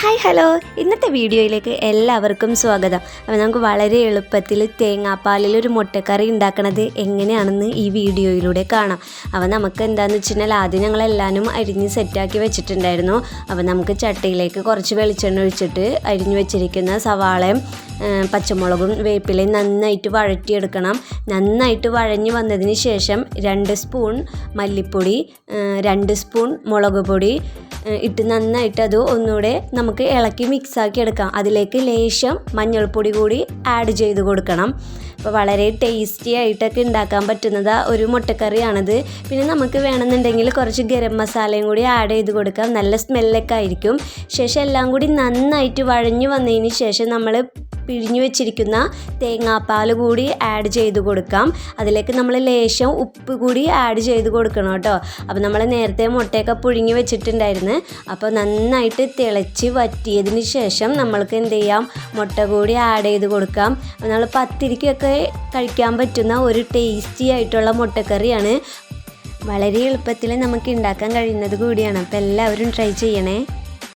Hi hello ഇന്നത്തെ വീഡിയോയിലേക്ക് എല്ലാവർക്കും സ്വാഗതം. അപ്പോൾ നമുക്ക് വളരെ എളുപ്പത്തിൽ തേങ്ങാപ്പാലിൽ ഒരു മുട്ടക്കറി ഉണ്ടാക്കണത് എങ്ങനെയാണെന്ന് ഈ വീഡിയോയിലൂടെ കാണാം. അപ്പോൾ നമുക്ക് എന്താണെന്ന് വെച്ച് കഴിഞ്ഞാൽ ആദ്യം ഞങ്ങളെല്ലാവരും അരിഞ്ഞ് സെറ്റാക്കി വെച്ചിട്ടുണ്ടായിരുന്നു. അപ്പോൾ നമുക്ക് ചട്ടിയിലേക്ക് കുറച്ച് വെളിച്ചെണ്ണ ഒഴിച്ചിട്ട് അരിഞ്ഞു വെച്ചിരിക്കുന്ന സവാളയും പച്ചമുളകും വേപ്പിലയും നന്നായിട്ട് വഴറ്റിയെടുക്കണം. നന്നായിട്ട് വഴഞ്ഞ് വന്നതിന് ശേഷം രണ്ട് സ്പൂൺ മല്ലിപ്പൊടി രണ്ട് സ്പൂൺ മുളക് പൊടി ഇട്ട് നന്നായിട്ട് അത് ഒന്നുകൂടെ നമുക്ക് ഇളക്കി മിക്സാക്കി എടുക്കാം. അതിലേക്ക് ലേശം മഞ്ഞൾപ്പൊടി കൂടി ആഡ് ചെയ്ത് കൊടുക്കണം. അപ്പോൾ വളരെ ടേസ്റ്റി ആയിട്ടൊക്കെ ഉണ്ടാക്കാൻ പറ്റുന്നത് ഒരു മുട്ടക്കറിയാണിത്. പിന്നെ നമുക്ക് വേണമെന്നുണ്ടെങ്കിൽ കുറച്ച് ഗരം മസാലയും കൂടി ആഡ് ചെയ്ത് കൊടുക്കാം. നല്ല സ്മെല്ലൊക്കെ ആയിരിക്കും. ശേഷം എല്ലാം കൂടി നന്നായിട്ട് വഴഞ്ഞു വന്നതിന് ശേഷം നമ്മൾ പിഴിഞ്ഞു വെച്ചിരിക്കുന്ന തേങ്ങാപ്പാൽ കൂടി ആഡ് ചെയ്ത് കൊടുക്കാം. അതിലേക്ക് നമ്മൾ ലേശം ഉപ്പ് കൂടി ആഡ് ചെയ്ത് കൊടുക്കണം കേട്ടോ. അപ്പോൾ നമ്മൾ നേരത്തെ മുട്ടയൊക്കെ പുഴുങ്ങി വെച്ചിട്ടുണ്ടായിരുന്നു. അപ്പോൾ നന്നായിട്ട് തിളച്ച് വറ്റിയതിന് ശേഷം നമ്മൾക്ക് എന്ത് ചെയ്യാം? മുട്ട കൂടി ആഡ് ചെയ്ത് കൊടുക്കാം. നമ്മൾ പത്തിരിക്കൊക്കെ കഴിക്കാൻ പറ്റുന്ന ഒരു ടേസ്റ്റി ആയിട്ടുള്ള മുട്ടക്കറിയാണ്. വളരെ എളുപ്പത്തിൽ നമുക്ക് ഉണ്ടാക്കാൻ കഴിയുന്നത് കൂടിയാണ്. അപ്പോൾ എല്ലാവരും ട്രൈ ചെയ്യണേ.